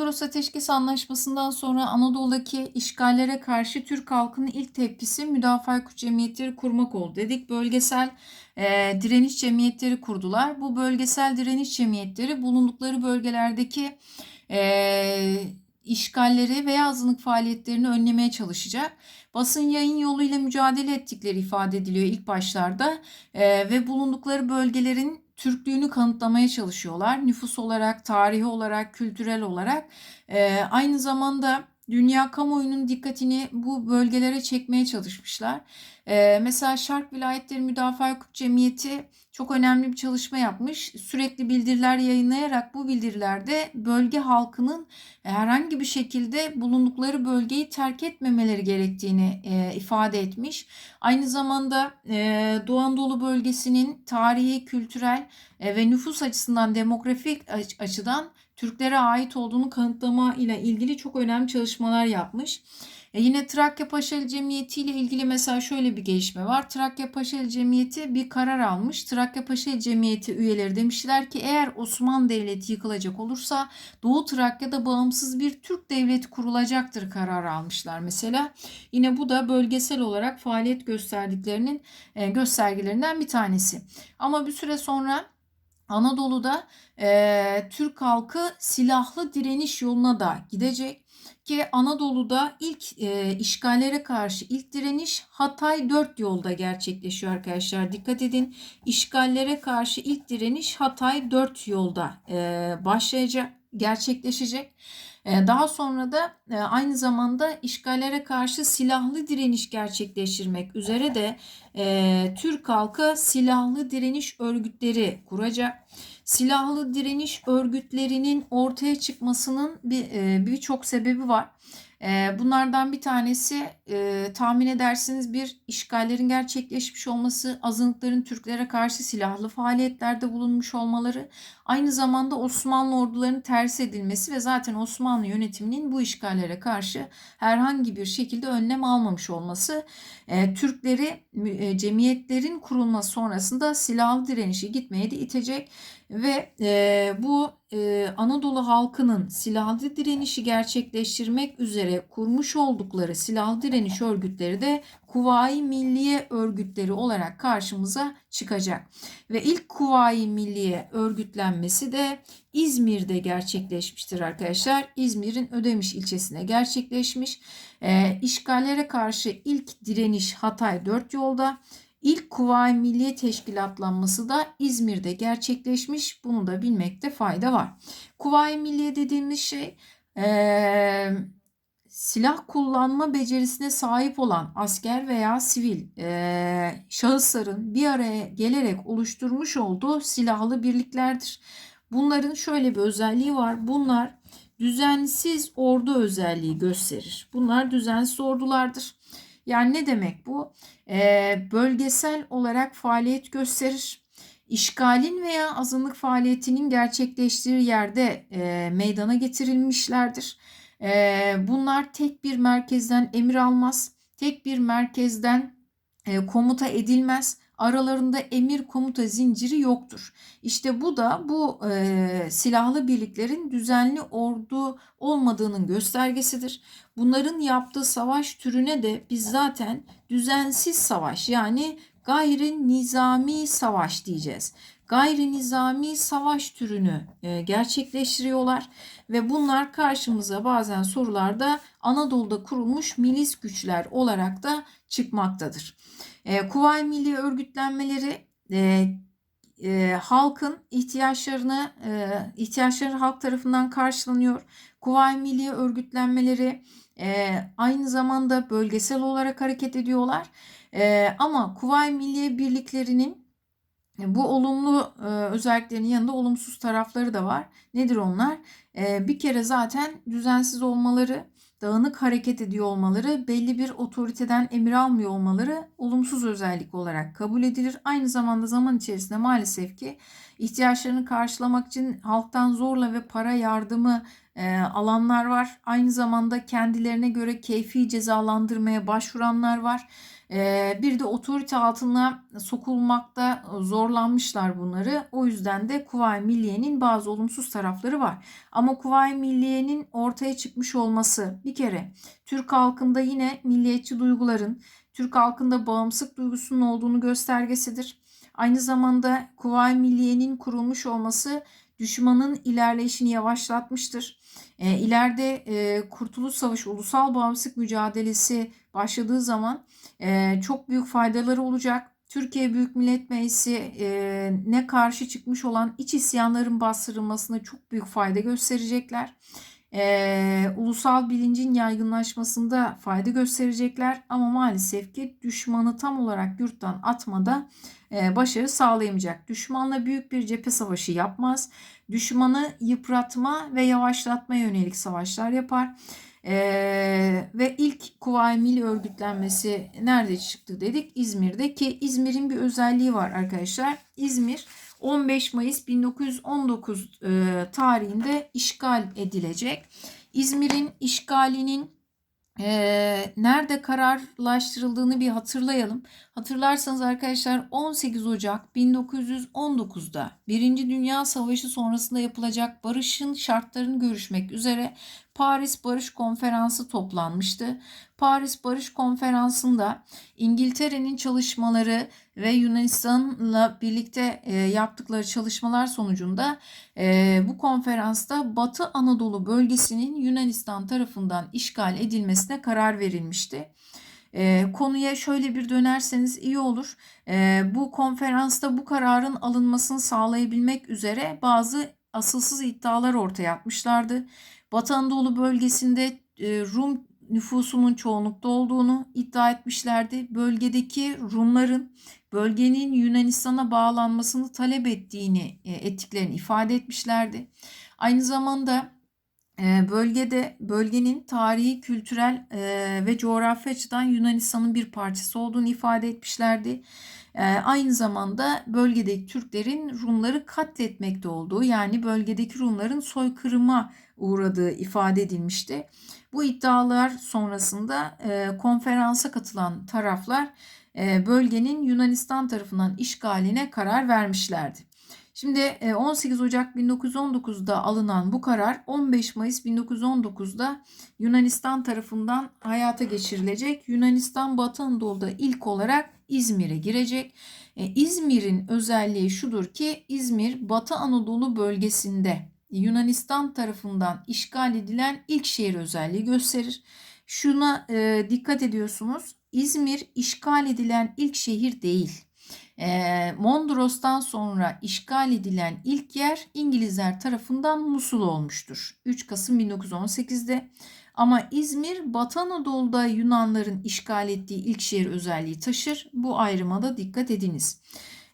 Mondros Ateşkes Anlaşması'ndan sonra Anadolu'daki işgallere karşı Türk halkının ilk tepkisi müdafaa hukuk cemiyetleri kurmak oldu. Dedik bölgesel e, direniş cemiyetleri kurdular. Bu bölgesel direniş cemiyetleri bulundukları bölgelerdeki e, işgalleri veya azınlık faaliyetlerini önlemeye çalışacak. Basın yayın yoluyla mücadele ettikleri ifade ediliyor ilk başlarda E, ve bulundukları bölgelerin Türklüğünü kanıtlamaya çalışıyorlar. Nüfus olarak, tarihi olarak, kültürel olarak. E, aynı zamanda dünya kamuoyunun dikkatini bu bölgelere çekmeye çalışmışlar. E, mesela Şark Vilayetleri Müdafaa Hukuk Cemiyeti çok önemli bir çalışma yapmış. Sürekli bildiriler yayınlayarak bu bildirilerde bölge halkının herhangi bir şekilde bulundukları bölgeyi terk etmemeleri gerektiğini e, ifade etmiş. Aynı zamanda e, Doğu Anadolu bölgesinin tarihi, kültürel e, ve nüfus açısından demografik aç- açıdan Türklere ait olduğunu kanıtlama ile ilgili çok önemli çalışmalar yapmış. E yine Trakya Paşalı Cemiyeti ile ilgili mesela şöyle bir gelişme var. Trakya Paşalı Cemiyeti bir karar almış. Trakya Paşalı Cemiyeti üyeleri demişler ki eğer Osmanlı Devleti yıkılacak olursa Doğu Trakya'da bağımsız bir Türk devleti kurulacaktır kararı almışlar mesela. Yine bu da bölgesel olarak faaliyet gösterdiklerinin e, göstergelerinden bir tanesi. Ama bir süre sonra Anadolu'da e, Türk halkı silahlı direniş yoluna da gidecek ki Anadolu'da ilk e, işgallere karşı ilk direniş Hatay 4 yolda gerçekleşiyor arkadaşlar. Dikkat edin işgallere karşı ilk direniş Hatay 4 yolda e, başlayacak, gerçekleşecek. E, daha sonra da e, aynı zamanda işgallere karşı silahlı direniş gerçekleştirmek üzere de e, Türk halkı silahlı direniş örgütleri kuracak. Silahlı direniş örgütlerinin ortaya çıkmasının bir e, birçok sebebi var. Bunlardan bir tanesi tahmin edersiniz bir işgallerin gerçekleşmiş olması, azınlıkların Türklere karşı silahlı faaliyetlerde bulunmuş olmaları, aynı zamanda Osmanlı ordularının ters edilmesi ve zaten Osmanlı yönetiminin bu işgallere karşı herhangi bir şekilde önlem almamış olması, e, Türkleri e, cemiyetlerin kurulması sonrasında silahlı direnişe gitmeye de itecek ve e, bu e, Anadolu halkının silahlı direnişi gerçekleştirmek üzere kurmuş oldukları silahlı direniş örgütleri de Kuvayi Milliye örgütleri olarak karşımıza çıkacak. Ve ilk Kuvayi Milliye örgütlenmesi de İzmir'de gerçekleşmiştir arkadaşlar. İzmir'in Ödemiş ilçesine gerçekleşmiş. E, işgallere karşı ilk direniş Hatay 4 yolda. İlk Kuvayi Milliye Teşkilatlanması da İzmir'de gerçekleşmiş. Bunu da bilmekte fayda var. Kuvayi Milliye dediğimiz şey ee, silah kullanma becerisine sahip olan asker veya sivil ee, şahısların bir araya gelerek oluşturmuş olduğu silahlı birliklerdir. Bunların şöyle bir özelliği var. Bunlar düzensiz ordu özelliği gösterir. Bunlar düzensiz ordulardır. Yani ne demek bu? Ee, bölgesel olarak faaliyet gösterir. İşgalin veya azınlık faaliyetinin gerçekleştiği yerde e, meydana getirilmişlerdir. E, bunlar tek bir merkezden emir almaz, tek bir merkezden e, komuta edilmez. Aralarında emir komuta zinciri yoktur. İşte bu da bu e, silahlı birliklerin düzenli ordu olmadığının göstergesidir. Bunların yaptığı savaş türüne de biz zaten düzensiz savaş yani gayri nizami savaş diyeceğiz. Gayri nizami savaş türünü e, gerçekleştiriyorlar ve bunlar karşımıza bazen sorularda Anadolu'da kurulmuş milis güçler olarak da çıkmaktadır. E, Kuvayi Milli örgütlenmeleri e, halkın ihtiyaçlarını ihtiyaçları halk tarafından karşılanıyor. Kuvayi Milli örgütlenmeleri aynı zamanda bölgesel olarak hareket ediyorlar. Ama Kuvayi Milliye birliklerinin bu olumlu e, özelliklerinin yanında olumsuz tarafları da var. Nedir onlar? E, bir kere zaten düzensiz olmaları, dağınık hareket ediyor olmaları, belli bir otoriteden emir almıyor olmaları olumsuz özellik olarak kabul edilir. Aynı zamanda zaman içerisinde maalesef ki ihtiyaçlarını karşılamak için halktan zorla ve para yardımı e, alanlar var. Aynı zamanda kendilerine göre keyfi cezalandırmaya başvuranlar var. E, bir de otorite altına sokulmakta zorlanmışlar bunları. O yüzden de Kuvayi Milliye'nin bazı olumsuz tarafları var. Ama Kuvayi Milliye'nin ortaya çıkmış olması bir kere Türk halkında yine milliyetçi duyguların, Türk halkında bağımsızlık duygusunun olduğunu göstergesidir. Aynı zamanda Kuvayi Milliye'nin kurulmuş olması düşmanın ilerleyişini yavaşlatmıştır. E, ileride e, Kurtuluş Savaşı, ulusal bağımsızlık mücadelesi başladığı zaman e, çok büyük faydaları olacak. Türkiye Büyük Millet Meclisi e, ne karşı çıkmış olan iç isyanların bastırılmasına çok büyük fayda gösterecekler e, ulusal bilincin yaygınlaşmasında fayda gösterecekler ama maalesef ki düşmanı tam olarak yurttan atmada e, başarı sağlayamayacak. Düşmanla büyük bir cephe savaşı yapmaz. Düşmanı yıpratma ve yavaşlatma yönelik savaşlar yapar. Ee, ve ilk Kuvayi Milli örgütlenmesi nerede çıktı dedik? İzmir'de ki İzmir'in bir özelliği var arkadaşlar. İzmir 15 Mayıs 1919 e, tarihinde işgal edilecek. İzmir'in işgalinin e, nerede kararlaştırıldığını bir hatırlayalım. Hatırlarsanız arkadaşlar 18 Ocak 1919'da Birinci Dünya Savaşı sonrasında yapılacak barışın şartlarını görüşmek üzere Paris Barış Konferansı toplanmıştı. Paris Barış Konferansı'nda İngiltere'nin çalışmaları ve Yunanistan'la birlikte e, yaptıkları çalışmalar sonucunda e, bu konferansta Batı Anadolu bölgesinin Yunanistan tarafından işgal edilmesine karar verilmişti. E, konuya şöyle bir dönerseniz iyi olur. E, bu konferansta bu kararın alınmasını sağlayabilmek üzere bazı asılsız iddialar ortaya atmışlardı. Batı Anadolu bölgesinde e, Rum nüfusunun çoğunlukta olduğunu iddia etmişlerdi. Bölgedeki Rumların bölgenin Yunanistan'a bağlanmasını talep ettiğini e, ettiklerini ifade etmişlerdi. Aynı zamanda bölgede bölgenin tarihi, kültürel ve coğrafi açıdan Yunanistan'ın bir parçası olduğunu ifade etmişlerdi. Aynı zamanda bölgedeki Türklerin Rumları katletmekte olduğu yani bölgedeki Rumların soykırıma uğradığı ifade edilmişti. Bu iddialar sonrasında e, konferansa katılan taraflar e, bölgenin Yunanistan tarafından işgaline karar vermişlerdi. Şimdi 18 e, Ocak 1919'da alınan bu karar 15 Mayıs 1919'da Yunanistan tarafından hayata geçirilecek. Yunanistan Batı Anadolu'da ilk olarak İzmir'e girecek. E, İzmir'in özelliği şudur ki İzmir Batı Anadolu bölgesinde Yunanistan tarafından işgal edilen ilk şehir özelliği gösterir. Şuna e, dikkat ediyorsunuz. İzmir işgal edilen ilk şehir değil. E, Mondros'tan sonra işgal edilen ilk yer İngilizler tarafından Musul olmuştur. 3 Kasım 1918'de. Ama İzmir Batı Anadolu'da Yunanların işgal ettiği ilk şehir özelliği taşır. Bu ayrıma da dikkat ediniz.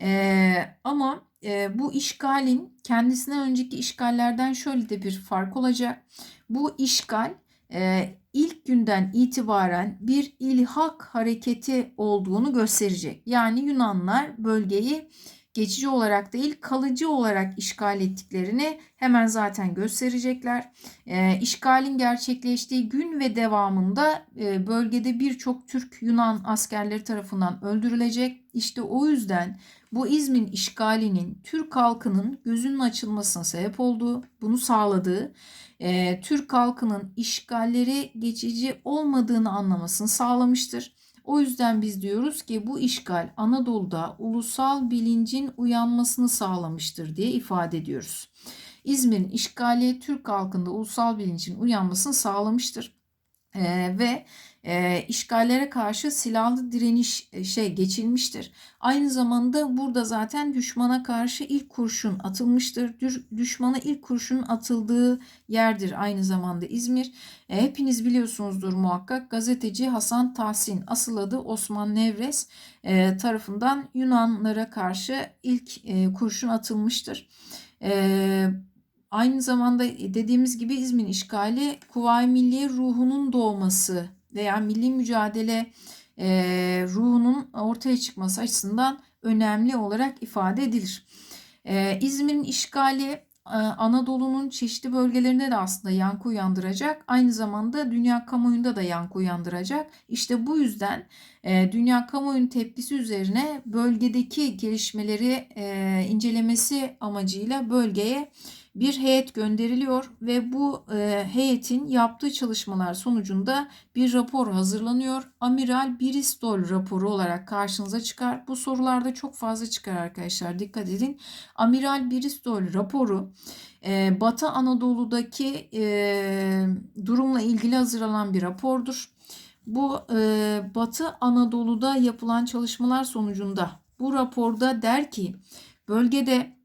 E, ama e, bu işgalin kendisinden önceki işgallerden şöyle de bir fark olacak. Bu işgal e, ilk günden itibaren bir ilhak hareketi olduğunu gösterecek. Yani Yunanlar bölgeyi geçici olarak değil kalıcı olarak işgal ettiklerini hemen zaten gösterecekler. E, işgalin gerçekleştiği gün ve devamında e, bölgede birçok Türk Yunan askerleri tarafından öldürülecek. İşte o yüzden bu İzmir işgalinin Türk halkının gözünün açılmasına sebep olduğu, bunu sağladığı, e, Türk halkının işgalleri geçici olmadığını anlamasını sağlamıştır. O yüzden biz diyoruz ki bu işgal Anadolu'da ulusal bilincin uyanmasını sağlamıştır diye ifade ediyoruz. İzmir'in işgali Türk halkında ulusal bilincin uyanmasını sağlamıştır. Ee, ve e, işgallere karşı silahlı direniş e, şey geçilmiştir. Aynı zamanda burada zaten düşmana karşı ilk kurşun atılmıştır. Düşmana ilk kurşun atıldığı yerdir aynı zamanda İzmir. E, hepiniz biliyorsunuzdur muhakkak gazeteci Hasan Tahsin asıl adı Osman Nevres e, tarafından Yunanlara karşı ilk e, kurşun atılmıştır. E, Aynı zamanda dediğimiz gibi İzmir işgali Kuvayi Milliye ruhunun doğması veya milli mücadele e, ruhunun ortaya çıkması açısından önemli olarak ifade edilir. E, İzmir'in işgali e, Anadolu'nun çeşitli bölgelerinde de aslında yankı uyandıracak. Aynı zamanda dünya kamuoyunda da yankı uyandıracak. İşte bu yüzden e, dünya kamuoyunun tepkisi üzerine bölgedeki gelişmeleri e, incelemesi amacıyla bölgeye bir heyet gönderiliyor ve bu e, heyetin yaptığı çalışmalar sonucunda bir rapor hazırlanıyor. Amiral Bristol raporu olarak karşınıza çıkar. Bu sorularda çok fazla çıkar arkadaşlar dikkat edin. Amiral Bristol raporu e, Batı Anadolu'daki e, durumla ilgili hazırlanan bir rapordur. Bu e, Batı Anadolu'da yapılan çalışmalar sonucunda bu raporda der ki bölgede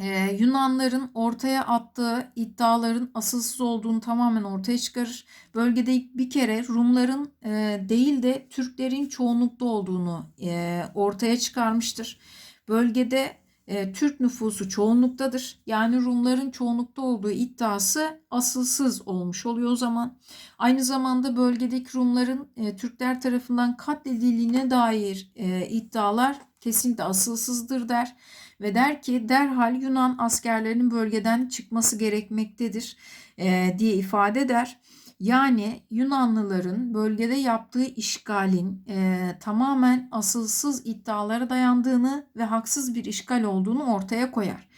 ee, Yunanların ortaya attığı iddiaların asılsız olduğunu tamamen ortaya çıkarır. Bölgede bir kere Rumların e, değil de Türklerin çoğunlukta olduğunu e, ortaya çıkarmıştır. Bölgede e, Türk nüfusu çoğunluktadır. Yani Rumların çoğunlukta olduğu iddiası asılsız olmuş oluyor o zaman. Aynı zamanda bölgedeki Rumların e, Türkler tarafından katledildiğine dair e, iddialar kesinlikle asılsızdır der ve der ki derhal Yunan askerlerinin bölgeden çıkması gerekmektedir e, diye ifade eder. Yani Yunanlıların bölgede yaptığı işgalin e, tamamen asılsız iddialara dayandığını ve haksız bir işgal olduğunu ortaya koyar.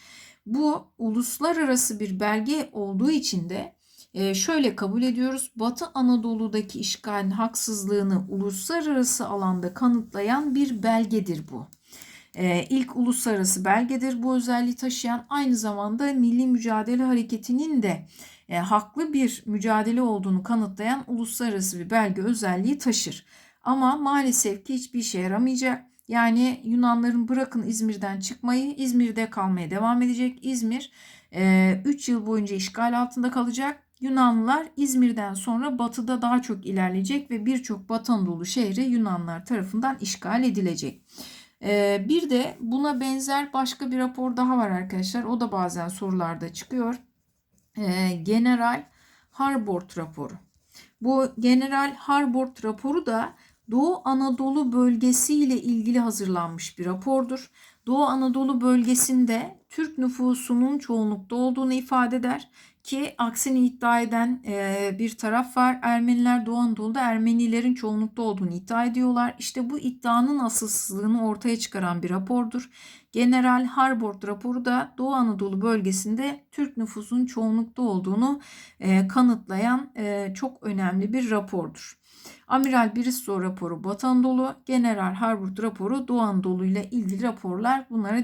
Bu uluslararası bir belge olduğu için de e, şöyle kabul ediyoruz. Batı Anadolu'daki işgalin haksızlığını uluslararası alanda kanıtlayan bir belgedir bu. E, ilk uluslararası belgedir bu özelliği taşıyan aynı zamanda Milli Mücadele Hareketi'nin de e, haklı bir mücadele olduğunu kanıtlayan uluslararası bir belge özelliği taşır. Ama maalesef ki hiçbir işe yaramayacak. Yani Yunanların bırakın İzmir'den çıkmayı, İzmir'de kalmaya devam edecek. İzmir 3 e, yıl boyunca işgal altında kalacak. Yunanlılar İzmir'den sonra batıda daha çok ilerleyecek ve birçok Batı Anadolu şehri Yunanlar tarafından işgal edilecek. E, bir de buna benzer başka bir rapor daha var arkadaşlar. O da bazen sorularda çıkıyor. E, General Harbord raporu. Bu General Harbord raporu da Doğu Anadolu bölgesi ile ilgili hazırlanmış bir rapordur. Doğu Anadolu bölgesinde Türk nüfusunun çoğunlukta olduğunu ifade eder ki aksini iddia eden e, bir taraf var. Ermeniler Doğu Anadolu'da Ermenilerin çoğunlukta olduğunu iddia ediyorlar. İşte bu iddianın asılsızlığını ortaya çıkaran bir rapordur. General Harbord raporu da Doğu Anadolu bölgesinde Türk nüfusun çoğunlukta olduğunu e, kanıtlayan e, çok önemli bir rapordur. Amiral Bristow raporu Batı Anadolu, General Harbord raporu Doğu Anadolu ile ilgili raporlar bunlara